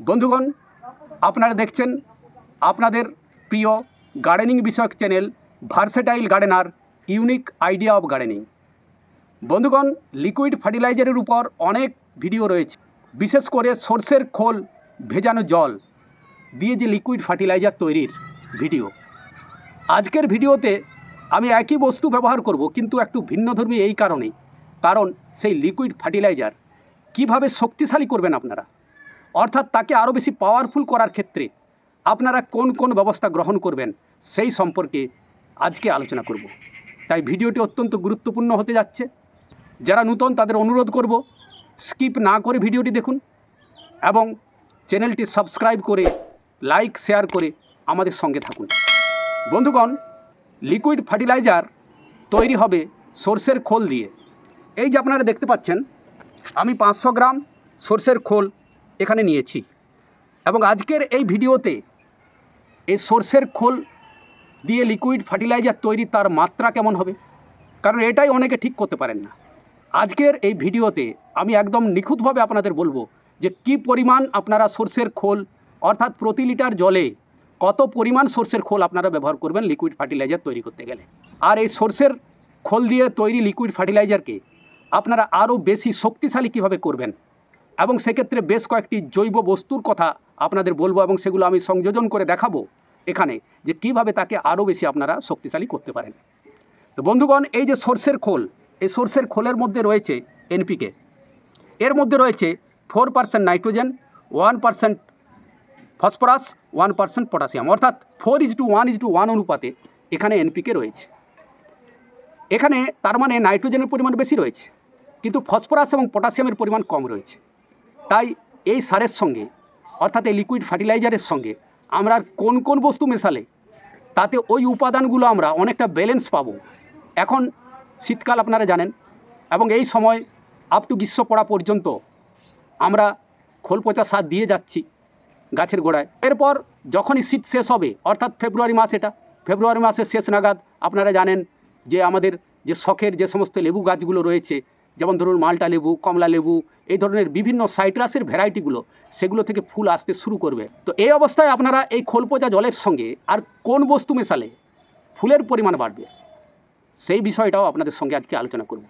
বন্ধুগণ, আপনারা দেখছেন আপনাদের প্রিয় গার্ডেনিং বিষয়ক channel versatile gardener unique idea of gardening বন্ধুগণ লিকুইড ফার্টিলাইজারের উপর অনেক ভিডিও রয়েছে। বিশেষ করে সর্ষের খোল, ভেজানো জল দিয়ে যে লিকুইড ফার্টিলাইজার তৈরির ভিডিও আজকের ভিডিওতে আমি একই বস্তু ব্যবহার করব, কিন্তু একটু ভিন্নধর্মী এই কারণেই। কারণ সেই লিকুইড ফার্টিলাইজার কীভাবে শক্তিশালী করবেন আপনারা? অর্থাৎ তাকে আরও বেশি পাওয়ারফুল করার ক্ষেত্রে আপনারা কোন কোন ব্যবস্থা গ্রহণ করবেন সেই সম্পর্কে আজকে আলোচনা করব। তাই ভিডিওটি অত্যন্ত গুরুত্বপূর্ণ হতে যাচ্ছে। যারা নূতন তাদের অনুরোধ করব স্কিপ না করে ভিডিওটি দেখুন এবং চ্যানেলটি সাবস্ক্রাইব করে লাইক শেয়ার করে আমাদের সঙ্গে থাকুন। বন্ধুগণ লিকুইড ফার্টিলাইজার তৈরি হবে সর্ষের খোল দিয়ে। এই যে আপনারা দেখতে পাচ্ছেন, আমি পাঁচশো গ্রাম সর্ষের খোল এখানে নিয়েছি। এবং আজকের এই ভিডিওতে এই সর্ষের খোল দিয়ে লিকুইড ফার্টিলাইজার তৈরি তার মাত্রা কেমন হবে? কারণ এটাই অনেকে ঠিক করতে পারেন না। আজকের এই ভিডিওতে আমি একদম নিখুঁতভাবে আপনাদের বলব যে কি পরিমাণ আপনারা সর্ষের খোল, অর্থাৎ প্রতি লিটার জলে কত পরিমাণ সর্ষের খোল আপনারা ব্যবহার করবেন লিকুইড ফার্টিলাইজার তৈরি করতে গেলে। আর এই সর্ষের খোল দিয়ে তৈরি লিকুইড ফার্টিলাইজারকে আপনারা আরও বেশি শক্তিশালী কীভাবে করবেন? এবং সেক্ষেত্রে বেশ কয়েকটি জৈব বস্তুর কথা আপনাদের বলব এবং সেগুলো আমি সংযোজন করে দেখাবো এখানে যে কীভাবে তাকে আরও বেশি আপনারা শক্তিশালী করতে পারেন। তো বন্ধুগণ, এই যে সর্ষের খোল, এই সর্ষের খোলের মধ্যে রয়েছে এনপিকে এর মধ্যে রয়েছে four percent nitrogen, one percent phosphorus, one percent potassium. অর্থাৎ four is to one is to one অনুপাতে এখানে এনপিকে রয়েছে। এখানে তার মানে নাইট্রোজেনের পরিমাণ বেশি রয়েছে, কিন্তু ফসফরাস এবং পটাশিয়ামের পরিমাণ কম রয়েছে। তাই এই সারের সঙ্গে, অর্থাৎ এই লিকুইড ফার্টিলাইজারের সঙ্গে আমরা কোন কোন বস্তু মেশালে, তাতে ওই উপাদানগুলো আমরা অনেকটা ব্যালেন্স পাবো। এখন শীতকাল আপনারা জানেন, এবং এই সময় আপ টু গ্রীষ্ম পড়া পর্যন্ত আমরা খোল পচা সার দিয়ে যাচ্ছি গাছের গোড়ায়। এরপর যখনই শীত শেষ হবে, অর্থাৎ ফেব্রুয়ারি মাস এটা, ফেব্রুয়ারি মাসের শেষ নাগাদ আপনারা জানেন যে আমাদের যে শখের যে সমস্ত লেবু গাছগুলো রয়েছে যেমন ধরুন মালটা লেবু, কমলা লেবু, এই ধরনের বিভিন্ন সাইট্রাসের ভ্যারাইটিগুলো, সেগুলো থেকে ফুল আসতে শুরু করবে। তো এই অবস্থায় আপনারা এই খোল পচা জলের সঙ্গে আর কোন বস্তু মেশালে ফুলের পরিমাণ বাড়বে, সেই বিষয়টাও আপনাদের সঙ্গে আজকে আলোচনা করব।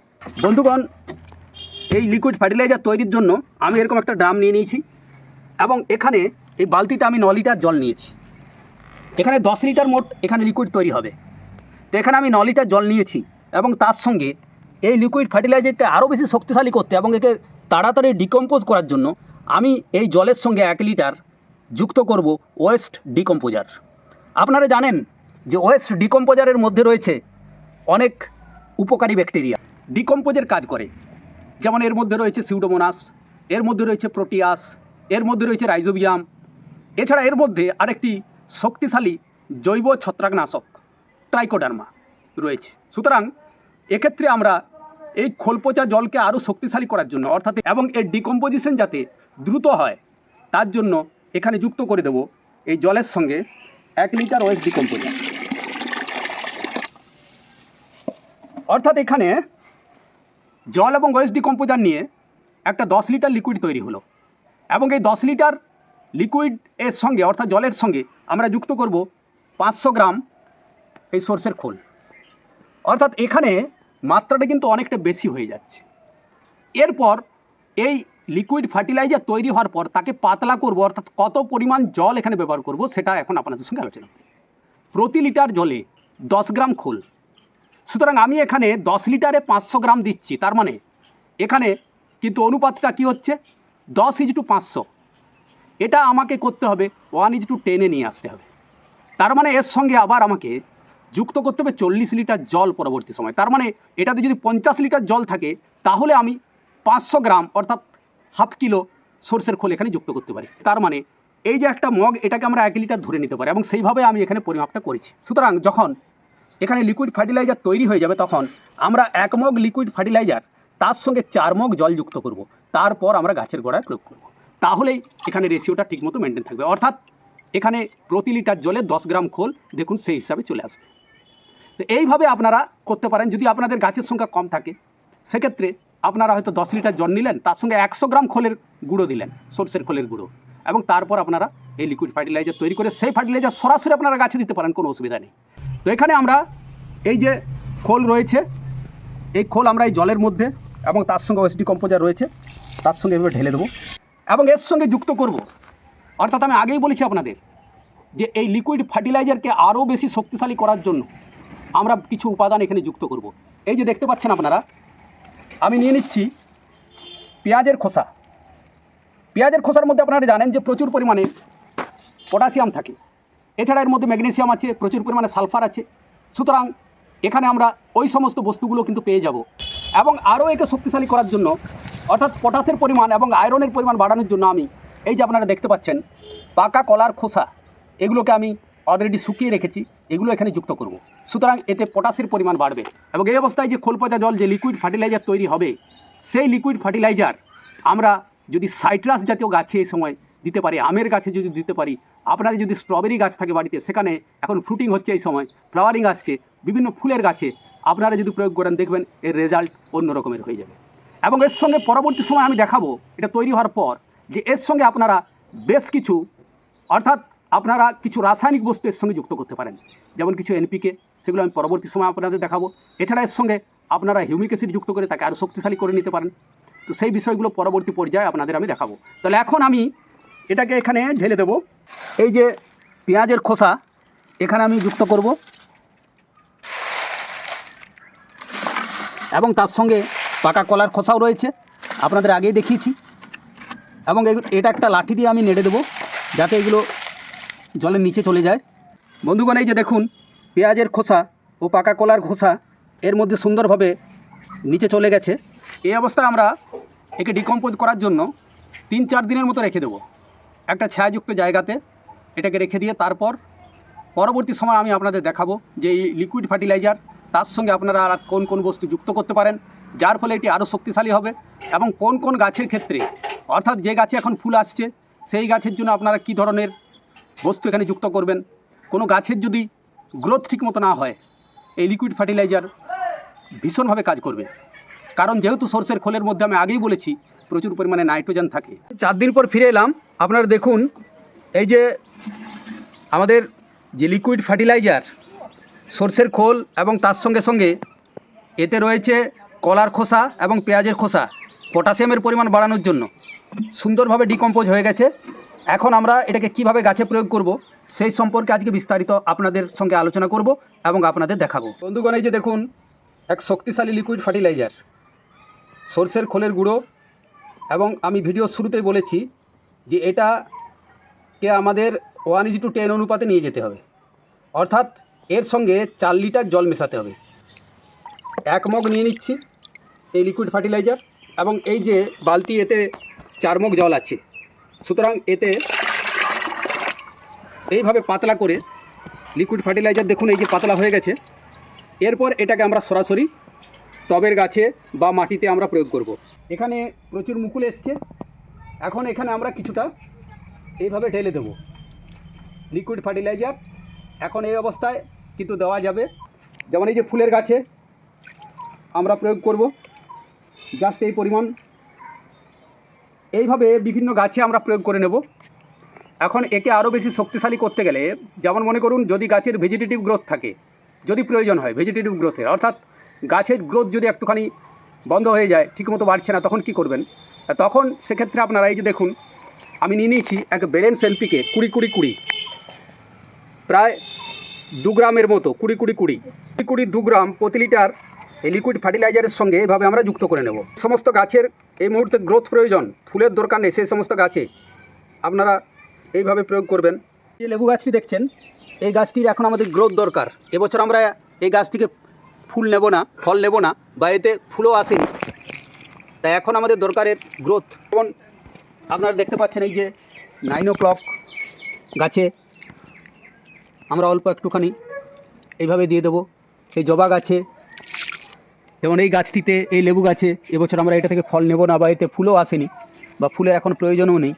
বন্ধুগণ, এই লিকুইড ফার্টিলাইজার তৈরির জন্য আমি এরকম একটা ড্রাম নিয়ে নিয়েছি এবং এখানে এই বালতিতে আমি ন লিটার জল নিয়েছি। এখানে দশ লিটার মোট এখানে লিকুইড তৈরি হবে। তো এখানে আমি ন লিটার জল নিয়েছি এবং তার সঙ্গে এই লিকুইড ফার্টিলাইজারকে আরও বেশি শক্তিশালী করতে এবং একে তাড়াতাড়ি ডিকম্পোজ করার জন্য আমি এই জলের সঙ্গে এক লিটার যুক্ত করব ওয়েস্ট ডিকম্পোজার আপনারা জানেন যে ওয়েস্ট ডিকম্পোজারের মধ্যে রয়েছে অনেক উপকারী ব্যাকটেরিয়া ডিকম্পোজের কাজ করে। যেমন এর মধ্যে রয়েছে সিউডোমোনাস এর মধ্যে রয়েছে প্রোটিয়াস এর মধ্যে রয়েছে রাইজোবিয়াম এছাড়া এর মধ্যে আরেকটি শক্তিশালী জৈব ছত্রাকনাশক ট্রাইকোডার্মা রয়েছে। সুতরাং এক্ষেত্রে আমরা এই খোলপচা জলকে আরও শক্তিশালী করার জন্য, অর্থাৎ এবং এর ডিকম্পোজিশন যাতে দ্রুত হয়, তার জন্য এখানে যুক্ত করে দেব এই জলের সঙ্গে এক লিটার ওয়েস্ট ডিকম্পোজার অর্থাৎ এখানে জল এবং ওয়েস্ট ডিকম্পোজার নিয়ে একটা দশ লিটার লিকুইড তৈরি হলো। এবং এই দশ লিটার লিকুইড এর সঙ্গে, অর্থাৎ জলের সঙ্গে আমরা যুক্ত করব পাঁচশো গ্রাম এই সর্ষের খোল। অর্থাৎ এখানে মাত্রাটা কিন্তু অনেকটা বেশি হয়ে যাচ্ছে। এরপর এই লিকুইড ফার্টিলাইজার তৈরি হওয়ার পর তাকে পাতলা করব, অর্থাৎ কত পরিমাণ জল এখানে ব্যবহার করব, সেটা এখন আপনাদের সঙ্গে আলোচনা করি প্রতি লিটার জলে দশ গ্রাম খোল। সুতরাং আমি এখানে দশ লিটারে পাঁচশো গ্রাম দিচ্ছি, তার মানে এখানে কিন্তু অনুপাতটা কি হচ্ছে? দশ ইজ টু পাঁচশো। এটা আমাকে করতে হবে, ওয়ান ইজ টু টেনে নিয়ে আসতে হবে। তার মানে এর সঙ্গে আবার আমাকে যুক্ত করতে হবে চল্লিশ লিটার জল পরবর্তী সময়। তার মানে এটাতে যদি পঞ্চাশ লিটার জল থাকে, তাহলে আমি পাঁচশো গ্রাম অর্থাৎ হাফ কিলো সর্ষের খোল এখানে যুক্ত করতে পারি। তার মানে এই যে একটা মগ, এটাকে আমরা এক লিটার ধরে নিতে পারি এবং সেইভাবে আমি এখানে পরিমাপটা করেছি। সুতরাং যখন এখানে লিকুইড ফার্টিলাইজার তৈরি হয়ে যাবে, তখন আমরা এক মগ লিকুইড ফার্টিলাইজার তার সঙ্গে চার মগ জল যুক্ত করব। তারপর আমরা গাছের গোড়ায় প্রয়োগ করব। তাহলেই এখানে রেশিওটা ঠিকমতো মেনটেন থাকবে। অর্থাৎ এখানে প্রতি লিটার জলে দশ গ্রাম খোল, দেখুন সেই হিসাবে চলে আসবে। তো এইভাবে আপনারা করতে পারেন। যদি আপনাদের গাছের সংখ্যা কম থাকে, সেক্ষেত্রে আপনারা হয়তো দশ লিটার জল নিলেন, তার সঙ্গে একশো গ্রাম খোলের গুঁড়ো দিলেন, সর্ষের খোলের গুঁড়ো। এবং তারপর আপনারা এই লিকুইড ফার্টিলাইজার তৈরি করে সেই ফার্টিলাইজার সরাসরি আপনারা গাছে দিতে পারেন, কোনো অসুবিধা নেই। তো এখানে আমরা এই যে খোল রয়েছে, এই খোল আমরা এই জলের মধ্যে এবং তার সঙ্গে ওয়েস্টি কম্পোজার রয়েছে, তার সঙ্গে এভাবে ঢেলে দেবো। এবং এর সঙ্গে যুক্ত করব। অর্থাৎ আমি আগেই বলেছি আপনাদের যে এই লিকুইড ফার্টিলাইজারকে আরও বেশি শক্তিশালী করার জন্য আমরা কিছু উপাদান এখানে যুক্ত করব। এই যে দেখতে পাচ্ছেন আপনারা, আমি নিয়ে নিচ্ছি পেঁয়াজের খোসা। পেঁয়াজের খোসার মধ্যে আপনারা জানেন যে প্রচুর পরিমাণে পটাশিয়াম থাকে। এছাড়া এর মধ্যে ম্যাগনেসিয়াম আছে, প্রচুর পরিমাণে সালফার আছে। সুতরাং এখানে আমরা ওই সমস্ত বস্তুগুলো কিন্তু পেয়ে যাব। এবং আরও একে শক্তিশালী করার জন্য, অর্থাৎ পটাশের পরিমাণ এবং আয়রনের পরিমাণ বাড়ানোর জন্য আমি এই যে আপনারা দেখতে পাচ্ছেন, পাকা কলার খোসা, এগুলোকে আমি অলরেডি শুকিয়ে রেখেছি, এগুলো এখানে যুক্ত করব। সুতরাং এতে পটাশের পরিমাণ বাড়বে এবং এই অবস্থায় যে খোলপচা জল, যে লিকুইড ফার্টিলাইজার তৈরি হবে, সেই লিকুইড ফার্টিলাইজার আমরা যদি সাইট্রাস জাতীয় গাছে এই সময় দিতে পারি, আমের গাছে যদি দিতে পারি, আপনাদের যদি স্ট্রবেরি গাছ থাকে বাড়িতে, সেখানে এখন ফ্রুটিং হচ্ছে এই সময় ফ্লাওয়ারিং আসছে, বিভিন্ন ফুলের গাছে, আপনারা যদি প্রয়োগ করেন, দেখবেন এর রেজাল্ট অন্য রকমের হয়ে যাবে। এবং এর সঙ্গে পরবর্তী সময় আমি দেখাবো, এটা তৈরি হওয়ার পর, যে এর সঙ্গে আপনারা বেশ কিছু, অর্থাৎ আপনারা কিছু রাসায়নিক বস্তু এর সঙ্গে যুক্ত করতে পারেন। যেমন কিছু এনপিকে সেগুলো আমি পরবর্তী সময় আপনাদের দেখাবো। এছাড়া এর সঙ্গে আপনারা হিউমিক অ্যাসিড যুক্ত করে তাকে আরও শক্তিশালী করে নিতে পারেন। তো সেই বিষয়গুলো পরবর্তী পর্যায়ে আপনাদের আমি দেখাবো। তাহলে এখন আমি এটাকে এখানে ঢেলে দেব। এই যে পেঁয়াজের খোসা, এখানে আমি যুক্ত করব। এবং তার সঙ্গে পাকা কলার খোসাও রয়েছে, আপনাদের আগেই দেখিয়েছি। এবং এটা একটা লাঠি দিয়ে আমি নেড়ে দেবো, যাতে এগুলো জলের নিচে চলে যায়। বন্ধুগণ, এই যে দেখুন পেঁয়াজের খোসা ও পাকা কলার খোসা এর মধ্যে সুন্দরভাবে নিচে চলে গেছে। এই অবস্থায় আমরা একে ডিকম্পোজ করার জন্য তিন চার দিনের মতো রেখে দেবো। একটা ছায়াযুক্ত জায়গাতে এটাকে রেখে দিয়ে তারপর পরবর্তী সময় আমি আপনাদের দেখাবো যে এই লিকুইড ফার্টিলাইজার তার সঙ্গে আপনারা আর কোন কোন বস্তু যুক্ত করতে পারেন, যার ফলে এটি আরও শক্তিশালী হবে এবং কোন কোন গাছের ক্ষেত্রে, অর্থাৎ যে গাছে এখন ফুল আসছে, সেই গাছের জন্য আপনারা কী ধরনের বস্তু এখানে যুক্ত করবেন? কোনো গাছের যদি গ্রোথ ঠিকমতো না হয়, এই লিকুইড ফার্টিলাইজার ভীষণভাবে কাজ করবে। কারণ যেহেতু সর্ষের খোলের মধ্যে আমি আগেই বলেছি, প্রচুর পরিমাণে নাইট্রোজেন থাকে। চার দিন পর ফিরে এলাম, আপনারা দেখুন, এই যে আমাদের যে লিকুইড ফার্টিলাইজার সর্ষের খোল এবং তার সঙ্গে সঙ্গে এতে রয়েছে কলার খোসা এবং পেঁয়াজের খোসা, পটাশিয়ামের পরিমাণ বাড়ানোর জন্য। সুন্দরভাবে ডিকম্পোজ হয়ে গেছে। এখন আমরা এটাকে কীভাবে গাছে প্রয়োগ করব? সেই সম্পর্কে আজকে বিস্তারিত আপনাদের সঙ্গে আলোচনা করব এবং আপনাদের দেখাবো। বন্ধুগণ, এই যে দেখুন, এক শক্তিশালী লিকুইড ফার্টিলাইজার সর্ষের খোলের গুঁড়ো এবং আমি ভিডিও শুরুতেই বলেছি যে এটাকে আমাদের ওয়ান ইজ টু টেন অনুপাতে নিয়ে যেতে হবে। অর্থাৎ এর সঙ্গে চার লিটার জল মেশাতে হবে। এক মগ নিয়ে নিচ্ছি এই লিকুইড ফার্টিলাইজার এবং এই যে বালতি, এতে চার মগ জল আছে। সুতরাং এতে এইভাবে পাতলা করে লিকুইড ফার্টিলাইজার দেখুন, এই যে পাতলা হয়ে গেছে। এরপর এটাকে আমরা সরাসরি টবের গাছে বা মাটিতে আমরা প্রয়োগ করব। এখানে প্রচুর মুকুল এসছে। এখন এখানে আমরা কিছুটা এইভাবে ঢেলে দেব। লিকুইড ফার্টিলাইজার এখন এই অবস্থায় কিন্তু দেওয়া যাবে। যেমন এই যে ফুলের গাছে আমরা প্রয়োগ করব। জাস্ট এই পরিমাণ। এইভাবে বিভিন্ন গাছে আমরা প্রয়োগ করে নেব। এখন একে আরও বেশি শক্তিশালী করতে গেলে, যেমন মনে করুন যদি গাছের ভেজিটেটিভ গ্রোথ থাকে, যদি প্রয়োজন হয় ভেজিটেটিভ গ্রোথের অর্থাৎ গাছের গ্রোথ যদি একটুখানি বন্ধ হয়ে যায়, ঠিকমতো বাড়ছে না, তখন কি করবেন? তখন সেক্ষেত্রে আপনারা এই যে দেখুন, আমি নিয়ে নিয়েছি এক ব্যালেন্স এলপিকে কুড়ি কুড়ি কুড়ি। প্রায় দু গ্রামের মতো, কুড়ি কুড়ি কুড়ি। কুড়ি কুড়ি দু গ্রাম প্রতি লিটার এই লিকুইড ফার্টিলাইজারের সঙ্গে এভাবে আমরা যুক্ত করে নেব। সমস্ত গাছের এই মুহূর্তে গ্রোথ প্রয়োজন, ফুলের দরকার নেই, সেই সমস্ত গাছে। আপনারা এইভাবে প্রয়োগ করবেন। যে লেবু গাছটি দেখছেন, এই গাছটির এখন আমাদের গ্রোথ দরকার। এবছর আমরা এই গাছ থেকে ফুল নেব না, ফল নেব না, বা এতে ফুলও আসেনি। তাই এখন আমাদের দরকারের গ্রোথ যেমন আপনারা দেখতে পাচ্ছেন এই যে নাইন ও ক্লক গাছে আমরা অল্প একটুখানি এইভাবে দিয়ে দেবো। এই জবা গাছে, যেমন এই গাছটিতে, এই লেবু গাছে এবছর আমরা এটা থেকে ফল নেব না, বা এতে ফুলও আসেনি, বা ফুলের এখন প্রয়োজনও নেই।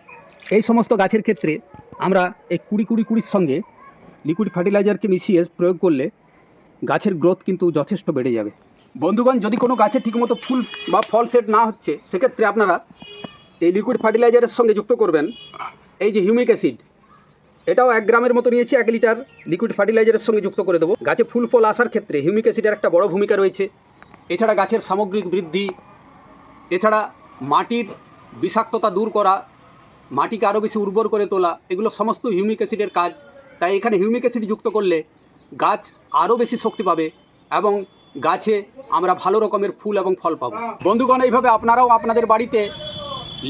এই সমস্ত গাছের ক্ষেত্রে আমরা এই কুড়ি কুড়ি কুড়ির সঙ্গে লিকুইড ফার্টিলাইজারকে মিশিয়ে প্রয়োগ করলে গাছের গ্রোথ কিন্তু যথেষ্ট বেড়ে যাবে। বন্ধুগণ, যদি কোনো গাছে ঠিকমতো ফুল বা ফল সেট না হচ্ছে, সেক্ষেত্রে আপনারা এই লিকুইড ফার্টিলাইজারের সঙ্গে যুক্ত করবেন এই যে হিউমিক অ্যাসিড। এটাও এক গ্রামের মতো নিয়েছি, এক লিটার লিকুইড ফার্টিলাইজারের সঙ্গে যুক্ত করে দেবো। গাছে ফুল ফল আসার ক্ষেত্রে হিউমিক অ্যাসিডের একটা বড় ভূমিকা রয়েছে। এছাড়া গাছের সামগ্রিক বৃদ্ধি, এছাড়া মাটির বিষাক্ততা দূর করা মাটিকে আরও বেশি উর্বর করে তোলা, এগুলো সমস্ত হিউমিক অ্যাসিডের কাজ। তাই এখানে হিউমিক অ্যাসিড যুক্ত করলে গাছ আরও বেশি শক্তি পাবে এবং গাছে আমরা ভালো রকমের ফুল এবং ফল পাবো। বন্ধুগণ, এইভাবে আপনারাও আপনাদের বাড়িতে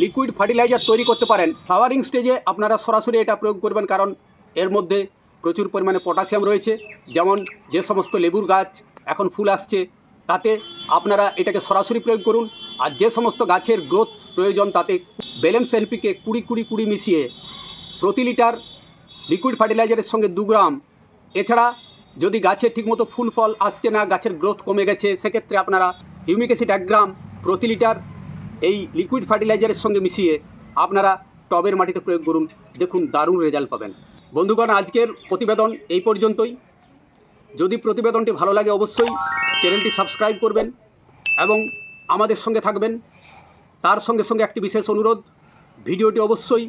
লিকুইড ফার্টিলাইজার তৈরি করতে পারেন। ফ্লাওয়ারিং স্টেজে আপনারা সরাসরি এটা প্রয়োগ করবেন কারণ এর মধ্যে প্রচুর পরিমাণে পটাশিয়াম রয়েছে। যেমন যে সমস্ত লেবুর গাছ, এখন ফুল আসছে তাতে আপনারা এটাকে সরাসরি প্রয়োগ করুন। আর যে সমস্ত গাছের গ্রোথ প্রয়োজন তাতে বেলেন্স এনপিকে কুড়ি কুড়ি কুড়ি মিশিয়ে প্রতি লিটার লিকুইড ফার্টিলাইজারের সঙ্গে দু গ্রাম। এছাড়া যদি গাছে ঠিকমতো ফুল ফল আসছে না, গাছের গ্রোথ কমে গেছে, সেক্ষেত্রে আপনারা হিউমিক অ্যাসিড এক গ্রাম প্রতি লিটার এই লিকুইড ফার্টিলাইজারের সঙ্গে মিশিয়ে আপনারা টবের মাটিতে প্রয়োগ করুন। দেখুন দারুণ রেজাল্ট পাবেন। বন্ধুগণ, আজকের প্রতিবেদন এই পর্যন্তই। যদি প্রতিবেদনটি ভালো লাগে অবশ্যই চ্যানেলটি সাবস্ক্রাইব করবেন এবং আমাদের সঙ্গে থাকবেন। তার সঙ্গে সঙ্গে একটি বিশেষ অনুরোধ, ভিডিওটি অবশ্যই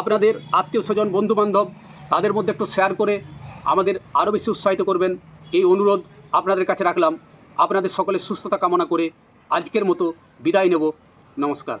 আপনাদের আত্মীয় স্বজন, বন্ধুবান্ধব, তাদের মধ্যে একটু শেয়ার করে আমাদের আরও বেশি উৎসাহিত করবেন। এই অনুরোধ আপনাদের কাছে রাখলাম। আপনাদের সকলের সুস্থতা কামনা করে আজকের মতো বিদায় নেব। নমস্কার।